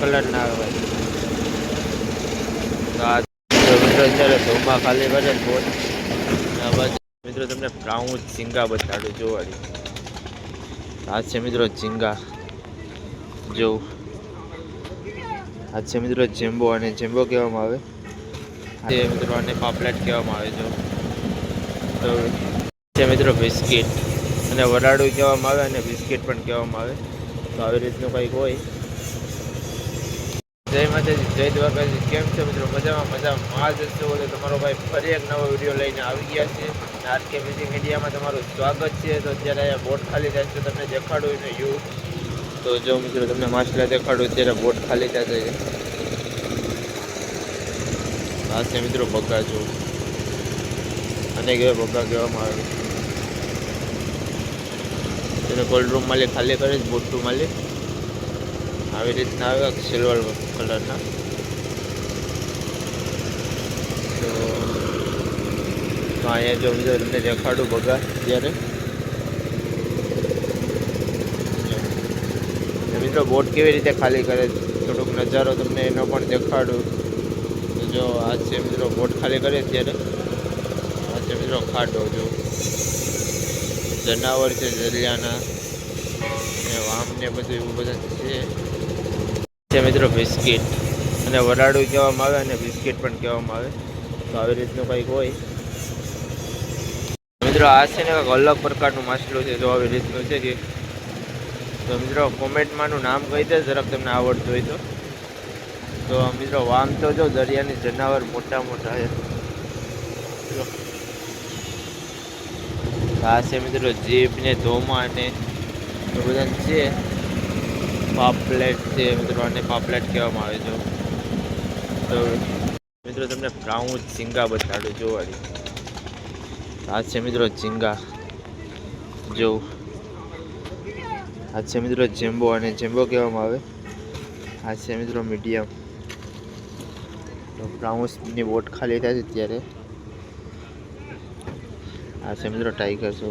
Colour ના આવે તો મિત્રો અત્યારે ધોમાં ખાલી કરે બોટ મિત્રો તમને બ્રાઉન ઝીંગા બતાડું જોવાડી આ છે મિત્રો ઝીંગા. જોઉં આ છે મિત્રો જેમ્બો અને જેમ્બો કહેવામાં આવે. તે મિત્રો આને પાપલેટ કહેવામાં આવે જો તો છે મિત્રો બિસ્કિટ. અને વરાળું કહેવામાં આવે અને બિસ્કિટ પણ કહેવામાં આવે. તો આવી રીતનું કંઈક હોય. જય માતાજી, જય દ્વારકાજી. કેમ છો મિત્રો? મજામાં મજામાં. જ છો તો તમારો ભાઈ ફરી એક નવો વીડિયો લઈને આવી ગયા છે આરકે મ્યુઝિક મીડિયામાં તમારું સ્વાગત છે. તો અત્યારે અહીંયા બોટ ખાલી થાય છે. તમને દેખાડું એને યુ. તો જો મિત્રો, તમને માછલા દેખાડું, અત્યારે બોટ ખાલી થાય છે. આ છે મિત્રો બગા જો અને કહેવાય બગા કહેવામાં આવે. તેને કોલ્ડ રૂમ માલિક ખાલી કરે છે રૂમ માલિક. આવી રીતના આવ્યા સિલ્વર કલરના તો અહીંયા જો બીજો તમને દેખાડું બગા ત્યારે મિત્રો બોટ કેવી રીતે ખાલી કરે થોડુંક નજારો તમને એનો પણ દેખાડું. જો આ છે મિત્રો બોટ ખાલી કરે ત્યારે. આ છે મિત્રો ખાડો જો. જનાવર છે દરિયાના ને વામ ને બધું એવું બધા છે. છે મિત્રો, બિસ્કિટ. અને વરાળું કહેવામાં આવે અને બિસ્કિટ પણ કહેવામાં આવે. તો આવી રીતનું કંઈક હોય. મિત્રો, આ છે ને કંઈક અલગ પ્રકારનું માછલું છે. જો આવી રીતનું છે કે તો મિત્રો કોમેન્ટમાંનું નામ કહી દે, જરાક તમને આવડતું હોય તો. તો મિત્રો, વામ તો જો, દરિયાની જનાવર મોટા મોટા છે. આ છે મિત્રો જીપ ને ધોમા ને બધા છે. પાપલેટ છે મિત્રો આને પાપલેટ કહેવામાં આવે છે. તો મિત્રો, તમને બ્રાઉન ઝીંગા બતાડું જોવાડી આ છે મિત્રો ઝીંગા. જો આ છે મિત્રો જેમ્બો અને જેમ્બો કહેવામાં આવે. આ છે મિત્રો મીડિયમ. તો બ્રાઉન્સની બોટ ખાલી થાય છે ત્યારે આ છે મિત્રો ટાઈગર જો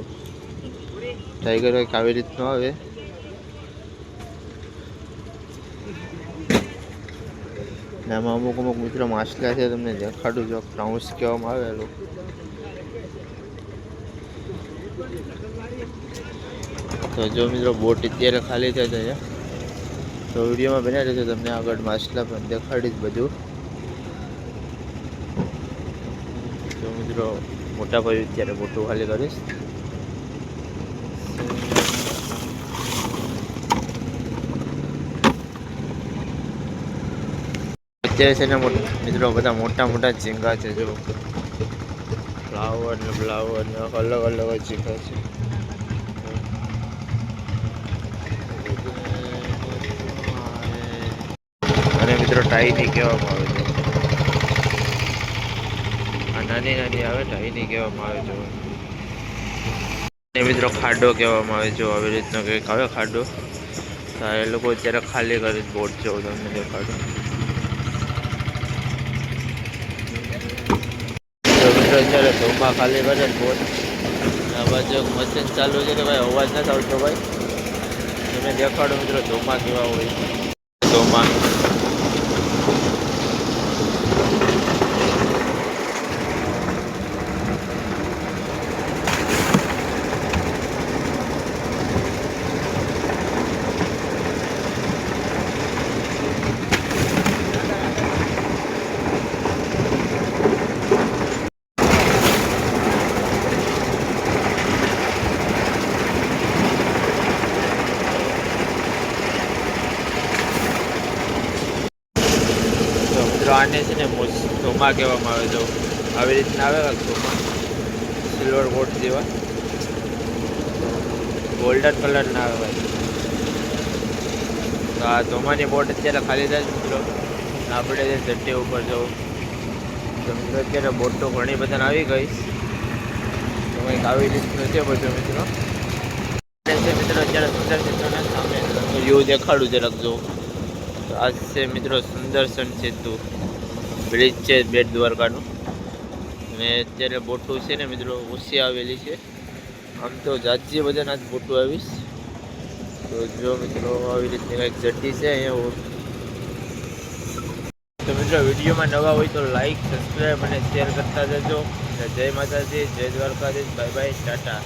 ટાઈગર કંઈક આવી રીતનો આવે. ને આમાં અમુક અમુક મિત્રો માછલા છે, તમને દેખાડું જો ક્રાઉન્સ કહેવામાં આવે એ તો જો મિત્રો બોટ અત્યારે ખાલી થઈ જાય તો વિડીયોમાં બન્યા રહેજો, તમને આગળ માછલા પણ દેખાડીશ બધું. તો મિત્રો, મોટા ભાઈ અત્યારે બોટું ખાલી કરીશ. અત્યારે છે ને મિત્રો બધા મોટા મોટા ઝીંગા છે જો. ફ્લાવર ને ફ્લાવર ને અલગ અલગ ઝીંગા છે. અને મિત્રો ટાઈની કહેવામાં આવે છે. આ નાની નાની આવે ટાઈની કહેવામાં આવે છે. અને મિત્રો ખાડો કહેવામાં આવે છે આવી રીતનો કંઈક આવે ખાડો. તો એ લોકો અત્યારે ખાલી કરી બોટ જેવું તમને દેખાડું તો મિત્રો અત્યારે ધોમાં ખાલી કરે બોટ. એક મશીન ચાલુ છે કે ભાઈ, અવાજ નથી આવતો ભાઈ. તમે દેખાડો મિત્રો ધોમા કેવા હોય ધોમાં તો મિત્રો આને છે ને ધોમા કહેવામાં આવે છે. આવી રીતના આવે ધોમા સિલ્વર બોટ જેવા. ગોલ્ડન કલરના આવે ભાઈ. તો આ ધોમાની બોટ અત્યારે ખાલી થાય મિત્રો. આપણે જે ધટ્ટી ઉપર જવું. તો મિત્રો અત્યારે બોટ તો ઘણી બધાને આવી ગઈ. તો કંઈક આવી રીતનું છે બધું મિત્રો. મિત્રો અત્યારે સુંદર ચિત્રોના સામે. વ્યૂ દેખાડું જરાક જો તો આ છે મિત્રો સુંદરસન સેતુ. બ્રિજ છે બેટ દ્વારકાનું. અને અત્યારે બોટું છે ને મિત્રો, ઓછી આવેલી છે. આમ તો જાજી બધાના જ બોટું આવીશ. તો જો મિત્રો, આવી રીતની કંઈક જટ્ટી છે અહીંયા તો મિત્રો, વિડીયોમાં નવા હોય તો લાઈક સબસ્ક્રાઈબ અને શેર કરતા જજો. જય માતાજી, જય દ્વારકાધીશ બાય બાય ટાટા.